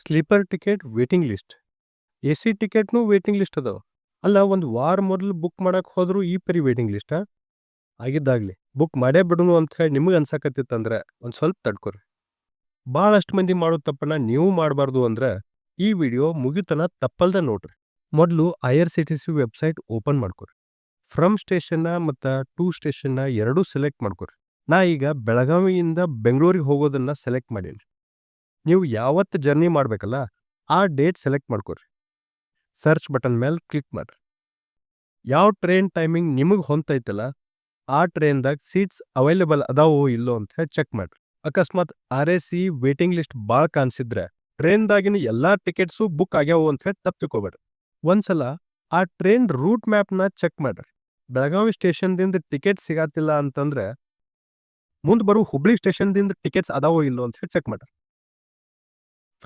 Sleeper ticket waiting list A C ಟಿಕೆಟ್‌ನೂ waiting list ಅದಾವ. ಅಲ್ಲ, ಒಂದು ವಾರ ಮೊದಲು ಬುಕ್ ಮಾಡಕ್ ಹೋದರೂ ಈ ಪರಿ ವೇಟಿಂಗ್ ಲಿಸ್ಟ ಆಗಿದ್ದಾಗಲಿ, ಬುಕ್ ಮಾಡೇ ಬಿಡೋನು ಅಂತ ಹೇಳಿ ನಿಮಗೆ ಅನ್ಸಾಕತ್ತಿತ್ತಂದ್ರ ಒಂದು ಸ್ವಲ್ಪ ತಡ್ಕೊರಿ. ಭಾಳಷ್ಟು ಮಂದಿ ಮಾಡೋ ತಪ್ಪನ್ನ ನೀವು ಮಾಡಬಾರ್ದು ಅಂದ್ರ ಈ ವಿಡಿಯೋ ಮುಗಿತನ ತಪ್ಪಲ್ದ ನೋಡ್ರಿ. ಮೊದ್ಲು ಐ.ಆರ್.ಸಿ.ಟಿ.ಸಿ ವೆಬ್ಸೈಟ್ ಓಪನ್ ಮಾಡ್ಕೊರಿ. ಫ್ರಮ್ ಸ್ಟೇಷನ್‌ನ ಮತ್ತು ಟೂ ಸ್ಟೇಷನ್‌ನ ಎರಡೂ ಸೆಲೆಕ್ಟ್ ಮಾಡ್ಕೊರಿ. ನಾ ಈಗ ಬೆಳಗಾವಿಯಿಂದ ಬೆಂಗಳೂರಿಗೆ ಹೋಗೋದನ್ನು ಸೆಲೆಕ್ಟ್ ಮಾಡೀನಿ. ನೀವು ಯಾವತ್ತು ಜರ್ನಿ ಮಾಡಬೇಕಲ್ಲ, ಆ ಡೇಟ್ ಸೆಲೆಕ್ಟ್ ಮಾಡ್ಕೊರಿ. ಸರ್ಚ್ ಬಟನ್ ಮೇಲೆ ಕ್ಲಿಕ್ ಮಾಡಿರಿ ಯಾವ ಟ್ರೈನ್ ಟೈಮಿಂಗ್ ನಿಮಗೆ ಹೊಂತೈತಲ್ಲ, ಆ ಟ್ರೈನ್‌ದಾಗ ಸೀಟ್ಸ್ ಅವೈಲೇಬಲ್ ಅದಾವೋ ಇಲ್ಲೋ ಅಂತ ಹೇಳಿ ಚೆಕ್ ಮಾಡಿರಿ ಅಕಸ್ಮಾತ್ R A C waiting list ಭಾಳ ಕಾಣಿಸಿದ್ರೆ ಟ್ರೈನ್‌ದಾಗಿನ ಎಲ್ಲಾ ಟಿಕೆಟ್ಸು ಬುಕ್ ಆಗ್ಯಾವು ಅಂತ ಹೇಳಿ ತಪ್ಪು ತಿಳ್ಕೊಬೇಡ್ರಿ. ಒಂದ್ಸಲ ಆ ಟ್ರೈನ್ ರೂಟ್ ಮ್ಯಾಪ್‌ನ ಚೆಕ್ ಮಾಡ್ರಿ. ಬೆಳಗಾವಿ ಸ್ಟೇಷನ್‌ದಿಂದ ಟಿಕೆಟ್ ಸಿಗಾತಿಲ್ಲ ಅಂತಂದ್ರೆ, ಮುಂದೆ ಬರೋ ಹುಬ್ಳಿ ಸ್ಟೇಷನ್‌ದಿಂದ ಟಿಕೆಟ್ಸ್ ಅದಾವೋ ಇಲ್ಲೋ ಅಂತ ಹೇಳಿ ಚೆಕ್ ಮಾಡ್ರಿ.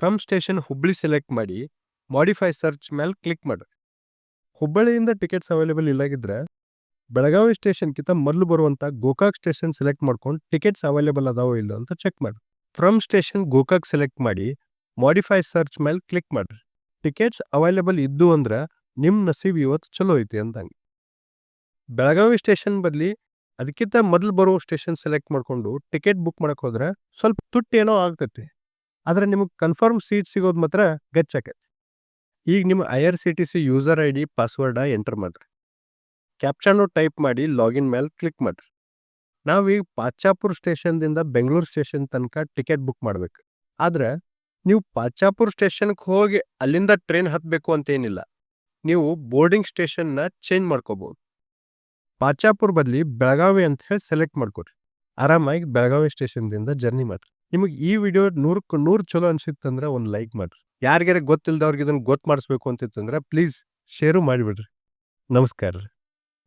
ಫ್ರಮ್ ಸ್ಟೇಷನ್ ಹುಬ್ಬಳ್ಳಿ ಸೆಲೆಕ್ಟ್ ಮಾಡಿ ಮಾಡಿಫೈ ಸರ್ಚ್ ಮೇಲೆ ಕ್ಲಿಕ್ ಮಾಡ್ರಿ. ಹುಬ್ಬಳ್ಳಿಯಿಂದ ಟಿಕೆಟ್ಸ್ ಅವೈಲೇಬಲ್ ಇಲ್ಲಾಗಿದ್ದರೆ ಬೆಳಗಾವಿ ಸ್ಟೇಷನ್‌ಕಿಂತ ಮೊದಲು ಬರುವಂಥ ಗೋಕಾಕ್ ಸ್ಟೇಷನ್ ಸೆಲೆಕ್ಟ್ ಮಾಡ್ಕೊಂಡು ಟಿಕೆಟ್ಸ್ ಅವೈಲೇಬಲ್ ಅದಾವೋ ಇಲ್ಲೋ ಅಂತ ಚೆಕ್ ಮಾಡ್ರಿ. ಫ್ರಮ್ ಸ್ಟೇಷನ್ ಗೋಕಾಕ್ ಸೆಲೆಕ್ಟ್ ಮಾಡಿ ಮಾಡಿಫೈ ಸರ್ಚ್ ಮೇಲೆ ಕ್ಲಿಕ್ ಮಾಡ್ರಿ. ಟಿಕೆಟ್ಸ್ ಅವೈಲೇಬಲ್ ಇದ್ದು ಅಂದ್ರೆ ನಿಮ್ಮ ನಸೀಬ್ ಇವತ್ತು ಚಲೋ ಐತಿ ಅಂದಂಗ. ಬೆಳಗಾವಿ ಸ್ಟೇಷನ್ ಬದಲಿ ಅದಕ್ಕಿಂತ ಮೊದಲು ಬರೋ ಸ್ಟೇಷನ್ ಸೆಲೆಕ್ಟ್ ಮಾಡ್ಕೊಂಡು ಟಿಕೆಟ್ ಬುಕ್ ಮಾಡಕ್ ಹೋದ್ರ ಸ್ವಲ್ಪ ತುಟ್ಟಿ ಏನೋ ಆಗ್ತೈತಿ. ಆದ್ರ ನಿಮಗೆ ಕನ್ಫರ್ಮ್ ಸೀಟ್ ಸಿಗೋದು ಮಾತ್ರ ಗಚ್ಚಾಕೈತಿ ಈಗ ನಿಮ್ಮ I R C T C user ID password enter ಮಾಡ್ರಿ. ಕ್ಯಾಪ್ಚನ್ನು ಟೈಪ್ ಮಾಡಿ ಲಾಗಿನ್ ಮೇಲೆ ಕ್ಲಿಕ್ ಮಾಡ್ರಿ. ನಾವೀಗ ಪಾಚಾಪುರ್ ಸ್ಟೇಷನ್‌ದಿಂದ ಬೆಂಗಳೂರು ಸ್ಟೇಷನ್ ತನಕ ಟಿಕೆಟ್ ಬುಕ್ ಮಾಡಬೇಕು ಆದರೆ ನೀವು ಪಾಚಾಪುರ್ ಸ್ಟೇಷನ್ಗೆ ಹೋಗಿ ಅಲ್ಲಿಂದ ಟ್ರೈನ್ ಹತ್ತಬೇಕು ಅಂತೇನಿಲ್ಲ. ನೀವು ಬೋರ್ಡಿಂಗ್ ಸ್ಟೇಷನ್‌ನ ಚೇಂಜ್ ಮಾಡ್ಕೋಬೋದು ಪಾಚಾಪುರ್ ಬದಲಿ ಬೆಳಗಾವಿ ಅಂತ ಹೇಳಿ ಸೆಲೆಕ್ಟ್ ಮಾಡ್ಕೊಡ್ರಿ ಆರಾಮಾಗಿ ಬೆಳಗಾವಿ ಸ್ಟೇಷನ್‌ದಿಂದ ಜರ್ನಿ ಮಾಡ್ರಿ. ನಿಮಗ್ ಈ ವಿಡಿಯೋ ನೂರಕ್ಕೆ ನೂರು ಚಲೋ ಅನ್ಸಿತ್ತಂದ್ರೆ ಒಂದು ಲೈಕ್ ಮಾಡ್ರಿ. ಯಾರಿಗಾರ ಗೊತ್ತಿಲ್ಲದವ್ರಿಗೆ ಇದನ್ನು ಗೊತ್ತು ಮಾಡಿಸ್ಬೇಕು ಅಂತಿತ್ತಂದ್ರೆ ಪ್ಲೀಸ್ ಶೇರು ಮಾಡಿಬಿಡ್ರಿ. ನಮಸ್ಕಾರ್ರಿ.